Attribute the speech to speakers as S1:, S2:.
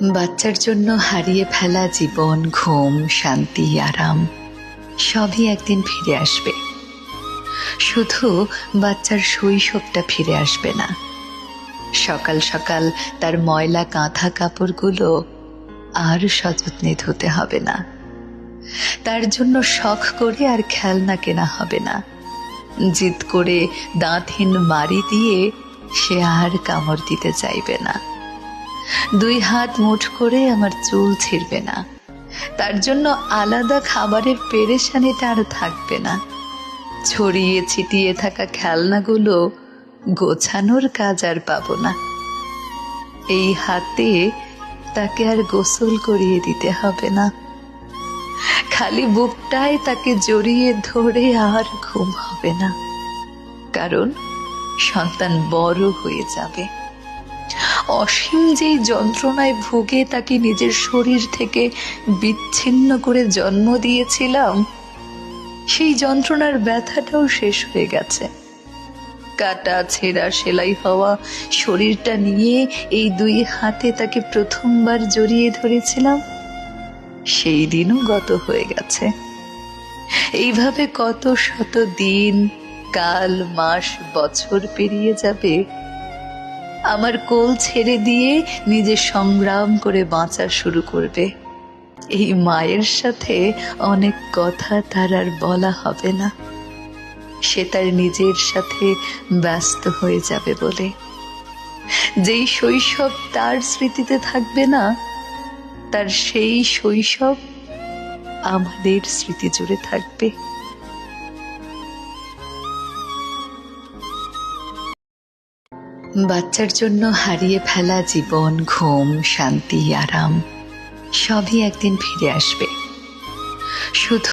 S1: বাচ্চার জন্য হারিয়ে ফেলা জীবন, ঘুম, শান্তি, আরাম, সবই একদিন ফিরে আসবে। শুধু বাচ্চার শৈশবটা ফিরে আসবে না। সকাল সকাল তার ময়লা কাঁথা কাপড়গুলো আর সযত্নে ধুতে হবে না। তার জন্য শখ করে আর খেলনা কেনা হবে না। জিদ করে দাঁতহীন মারি দিয়ে সে আর কামড় দিতে চাইবে না। দুই হাত মুঠ করে আমার চুল ছিঁড়বে না। তার জন্য আলাদা খাবারের পেরেশানিটা আর থাকবে না। ছড়িয়ে ছিটিয়ে থাকা খেলনাগুলো গোছানোর কাজ আর পাব না। এই হাতে তাকে আর গোসল করিয়ে দিতে হবে না। খালি বুকটায় তাকে জড়িয়ে ধরে আর ঘুম হবে না। কারণ সন্তান বড় হয়ে যাবে। অসীম যেই যন্ত্রণায় ভুগে তাকে নিজের শরীর থেকে বিচ্ছিন্ন করে জন্ম দিয়েছিলাম, সেই যন্ত্রণার ব্যথাটাও শেষ হয়ে গেছে। কাটা, ছেঁড়া, সেলাই হওয়া শরীরটা নিয়ে এই দুই হাতে তাকে প্রথমবার জড়িয়ে ধরেছিলাম, সেই দিনও গত হয়ে গেছে। এইভাবে কত শত দিন, কাল, মাস, বছর পেরিয়ে যাবে আমার কোল ছেড়ে দিয়ে নিজে সংগ্রাম করে বাঁচা শুরু করবে। এই মায়ের সাথে অনেক কথা তার আর বলা হবে না। সে তার নিজের সাথে ব্যস্ত হয়ে যাবে বলে। যেই শৈশব তার স্মৃতিতে থাকবে না, তার সেই শৈশব আমাদের স্মৃতি জুড়ে থাকবে। বাচ্চার জন্য হারিয়ে ফেলা জীবন ঘুম শান্তি আরাম সবই একদিন ফিরে আসবে। শুধু